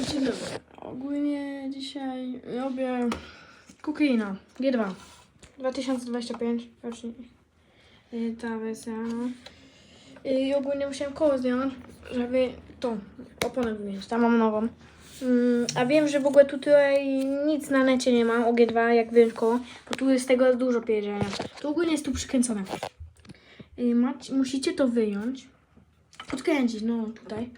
Dzień dobry. Ogólnie dzisiaj robię kokaina G2 2025 rocznik. Ta wersja. I ogólnie musiałem koło zdjąć, żeby tą oponę wymienić. Tam mam nową. Mm, A wiem, że w ogóle tutaj nic na necie nie ma o G2, jak wyjąć koło, bo tu jest tego dużo pierdzielenia. Tu ogólnie jest tu przykręcone. Macie, musicie to wyjąć, podkręcić, no tutaj.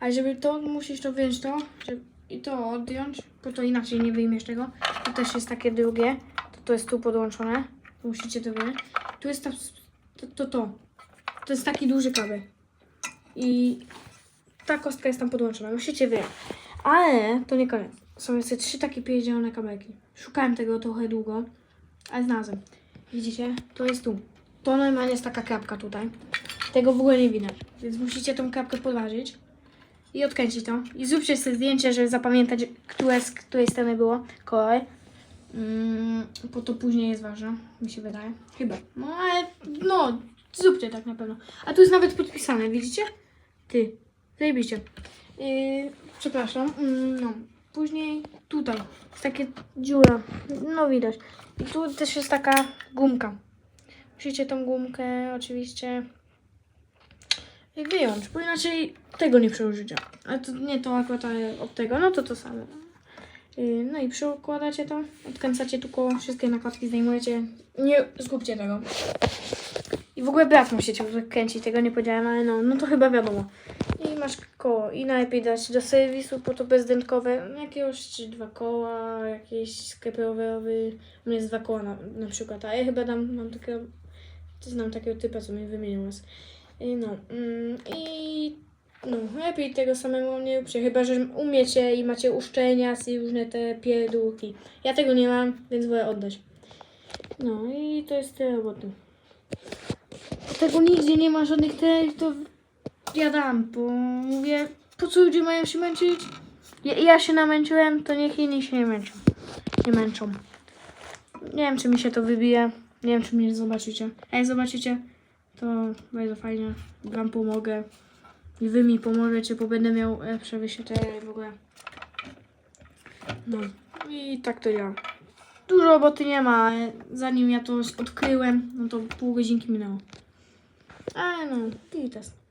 Ale żeby to, musisz to wyjąć to żeby, i to odjąć, bo to inaczej nie wyjmiesz tego. To też jest takie drugie, to, to jest tu podłączone. Musicie to wyjąć. Tu jest ta, to, to, to. To jest taki duży kabel. I ta kostka jest tam podłączona. Musicie wyjąć. Ale to nie koniec. Są jeszcze trzy takie pierdzielone kabelki. Szukałem tego trochę długo, ale znalazłem. Widzicie? To jest tu. To normalnie jest taka klapka tutaj. Tego w ogóle nie widać. Więc musicie tą klapkę podważyć i odkręcić to. I zróbcie sobie zdjęcie, żeby zapamiętać, które z której strony było kolor. Mm, bo to później jest ważne, mi się wydaje. Chyba. No ale no, zróbcie tak na pewno. A tu jest nawet podpisane, widzicie? Ty, zajebiście. Yy, przepraszam. Mm, no. Później tutaj jest takie dziura. No widać. I tu też jest taka gumka. Musicie tą gumkę oczywiście wyjąć, bo inaczej tego nie przełożycie. Ale to nie to akurat od tego, no to to samo. Yy, No i przykładacie to, odkręcacie koło, wszystkie nakładki zdejmujecie. Nie zgubcie tego. I w ogóle brak musicie kręcić, tego nie powiedziałem, ale no, no to chyba wiadomo. I masz koło i najlepiej dać do serwisu, po to bezdętkowe, jakiegoś czy dwa koła, jakieś sklep rowerowy. U mnie jest dwa koła na, na przykład, a ja chyba dam, mam takiego, znam takiego typa, co mi wymienił raz. No, mm, i no, lepiej tego samemu nie róbcie, chyba że umiecie i macie uszczelnia i różne te pierdółki. Ja tego nie mam, więc wolę oddać. No i to jest tyle roboty. Tego nigdzie nie ma żadnych te, to ja dam, bo mówię, po co ludzie mają się męczyć? Ja, ja się namęczyłem, to niech inni się nie męczą. Nie męczą. Nie wiem, czy mi się to wybije. Nie wiem, czy mnie zobaczycie. Jak zobaczycie, to bardzo fajnie. Wam pomogę. I wy mi pomożecie, bo będę miał lepsze wyświetlenia i w ogóle. No. I tak to ja. Dużo roboty nie ma, ale zanim ja to odkryłem, no to pół godzinki minęło. Ale no, i test.